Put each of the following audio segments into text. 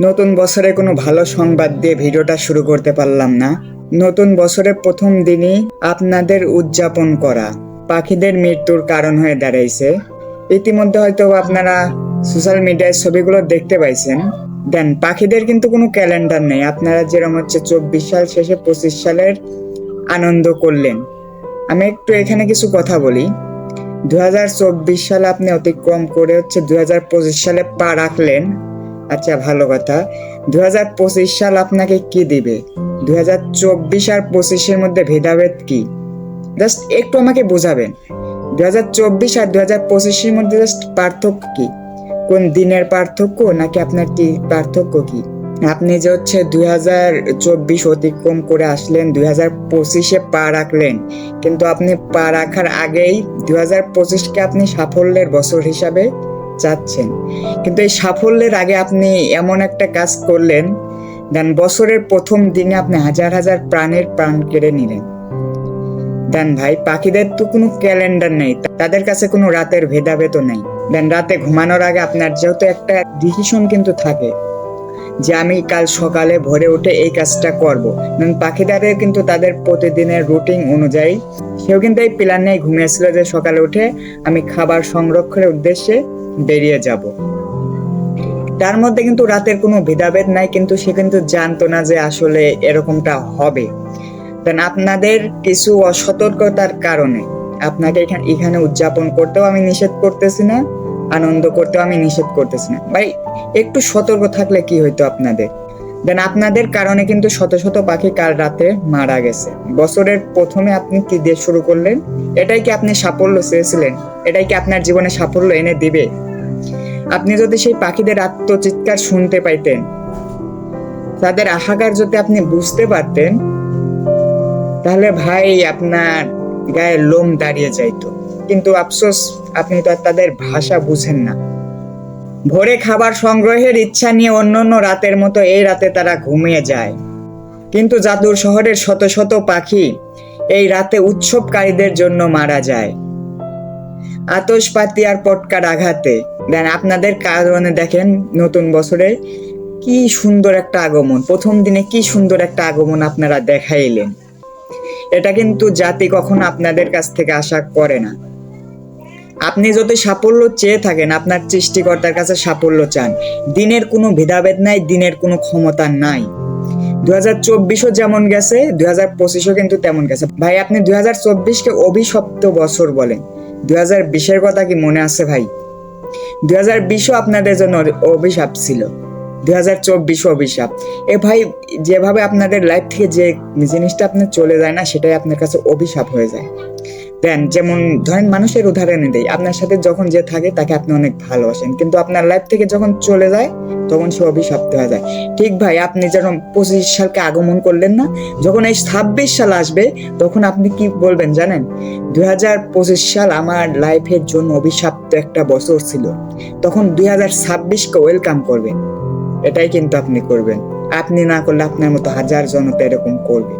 নতুন বছরে কোনো ভালো সংবাদ দিয়ে ভিডিওটা শুরু করতে পারলাম না। নতুন বছরের প্রথম দিনই আপনাদের উদযাপন করা। পাখিদের মৃত্যুর কারণ হয়ে দাঁড়াইছে। ইতিমধ্যে হয়তো আপনারা সোশ্যাল মিডিয়ায় ছবিগুলো দেখতে পাইছেন। দেন, পাখিদের কিন্তু কোনো ক্যালেন্ডার নেই। আপনারা যেরকম হচ্ছে চব্বিশ সাল শেষে পঁচিশ সালের আনন্দ করলেন। আমি একটু এখানে কিছু কথা বলি। দু হাজার চব্বিশ সালে আপনি অতিক্রম করে হচ্ছে দু হাজার পঁচিশ সালে পা রাখলেন। আচ্ছা ভালো কথা। দুহাজার পঁচিশ সাল আপনাকে কি দিবে? দুই হাজার চব্বিশ আর পঁচিশের মধ্যে ভেদাভেদ কি? জাস্ট একটু আমাকে বোঝাবেন। দুই হাজার চব্বিশ আর দু হাজার পঁচিশের মধ্যে জাস্ট পার্থক্য কি? কোন দিনের পার্থক্য নাকি আপনার কি পার্থক্য কি? আপনি যে হচ্ছে দুই হাজার চব্বিশ অতিক্রম করে আসলেন দুই হাজার পঁচিশে পা রাখলেন, কিন্তু আপনি পা রাখার আগেই দুই হাজার পঁচিশকে আপনি সাফল্যের বছর হিসাবে চাচ্ছেন কিন্তু এই সাফল্যের আগে আপনি এমন একটা কাজ করলেন, দেন বছরের প্রথম দিনে আপনি হাজার হাজার প্রাণের প্রাণ কেড়ে নিলেন। দেন ভাই, পাখিদের তো কোনো ক্যালেন্ডার নেই, তাদের কাছে কোনো রাতের ভেদাভেদও নেই। দেন রাতে ঘুমানোর আগে আপনার যেহেতু একটা ডিসিশন কিন্তু থাকে, যে আমি কাল সকালে ভোরে উঠে এই কাজটা করব। দেন পাখিদারের কিন্তু তাদের প্রতিদিনের রুটিন অনুযায়ী, সেও কিন্তু এই প্ল্যান নিয়ে ঘুমিয়েছিল যে সকালে উঠে আমি খাবার সংরক্ষণের উদ্দেশ্যে বেরিয়ে যাব। তার মধ্যে কিন্তু রাতের কোনো ভেদাভেদ নাই, কিন্তু সে কিন্তু জানতো না যে আসলে এরকমটা হবে। দেন আপনাদের কিছু অসতর্কতার কারণে আপনাকে এখানে এখানে উদযাপন করতেও আমি নিষেধ করতেছি না, আনন্দ করতেও আমি নিষেধ করতেছি না। ভাই, একটু সতর্ক থাকলে কি হইতো আপনাদের? দেন আপনাদের কারণে কিন্তু শত শত পাখি কাল রাতে মারা গেছে। বছরের প্রথমে আপনি কি দিয়ে শুরু করলেন? এটাই কি আপনি সাফল্য চেয়েছিলেন? এটাই কি আপনার জীবনে সাফল্য এনে দিবে? আপনি যদি সেই পাখিদের আত্মচিৎকার শুনতে পাইতেন, তাদের আহাকার যদি আপনি বুঝতে পারতেন, তাহলে ভাই আপনার গায়ে লোম দাঁড়িয়ে যাইতো। কিন্তু আফসোস, আপনি তো তাদের ভাষা বুঝেন না। ভোরে খাবার সংগ্রহের ইচ্ছা নিয়ে অন্য অন্য রাতের মতো এই রাতে তারা ঘুমিয়ে যায়। কিন্তু জাদুর শহরের শত শত পাখি এই রাতে উৎসবকারীদের জন্য মারা যায়। আতসপাতি আর পটকার আঘাতে দেন আপনাদের কারণে দেখেন নতুন বছরে কি সুন্দর একটা আগমন। প্রথম দিনে কি সুন্দর একটা আগমন আপনারা দেখাইলেন। এটা কিন্তু জাতি কখনো আপনাদের কাছ থেকে আশা করে না। আপনি যদি সাফল্য চেয়ে থাকেন, আপনার সৃষ্টিকর্তার কাছে সাফল্য চান, দিনের কোনো ভেদাভেদ নাই, দিনের কোনো ক্ষমতা নাই। দু হাজার চব্বিশও যেমন গেছে দু হাজার পঁচিশও কিন্তু তেমন গেছে। ভাই, আপনি দুই হাজার চব্বিশকে অভিশপ্ত বছর বলেন। দুই হাজার বিশের কথা কি মনে আছে ভাই? দুই হাজার বিশও আপনাদের জন্য অভিশাপ ছিল। দু হাজার চব্বিশ অভিশাপ। এ ভাই, যেভাবে আপনাদের লাইফ থেকে যে জিনিসটা আপনার চলে যায় না, সেটাই আপনার কাছে অভিশাপ হয়ে যায়। দেন, যেমন ধরেন মানুষের উদাহরণে দেয় আপনার সাথে যখন যে থাকে, তাকে আপনি অনেক ভালোবাসেন। কিন্তু আপনার লাইফ থেকে যখন চলে যায় তখন সে অভিশপ্ত হয়ে যায়। ঠিক ভাই, আপনি যেরকম পঁচিশ সালকে আগমন করলেন না, যখন এই ছাব্বিশ সাল আসবে, তখন আপনি কি বলবেন জানেন? দুই হাজার পঁচিশ সাল আমার লাইফের জন্য অভিশপ্ত একটা বছর ছিল। তখন দুই হাজার ছাব্বিশকে ওয়েলকাম করবেন। এটাই কিন্তু আপনি করবেন। আপনি না করলে আপনার মতো হাজার জনতা এরকম করবে।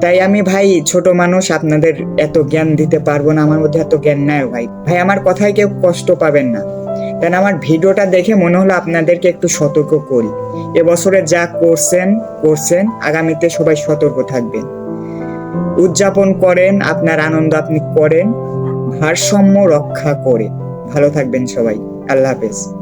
তাই আমি ভাই, ছোট মানুষ, আপনাদের এত জ্ঞান দিতে পারব না, আমার মধ্যে এত জ্ঞান নাই ভাই। ভাই, আমার কথায় কেউ কষ্ট পাবেন না। কারণ আমার ভিডিওটা দেখে মনে হলো আপনাদেরকে একটু সতর্ক করি। এবছরে যা করছেন করছেন, আগামীতে সবাই সতর্ক থাকবেন। উদযাপন করেন, আপনার আনন্দ আপনি করেন, ভারসাম্য রক্ষা করে ভালো থাকবেন সবাই। আল্লাহ হাফেজ।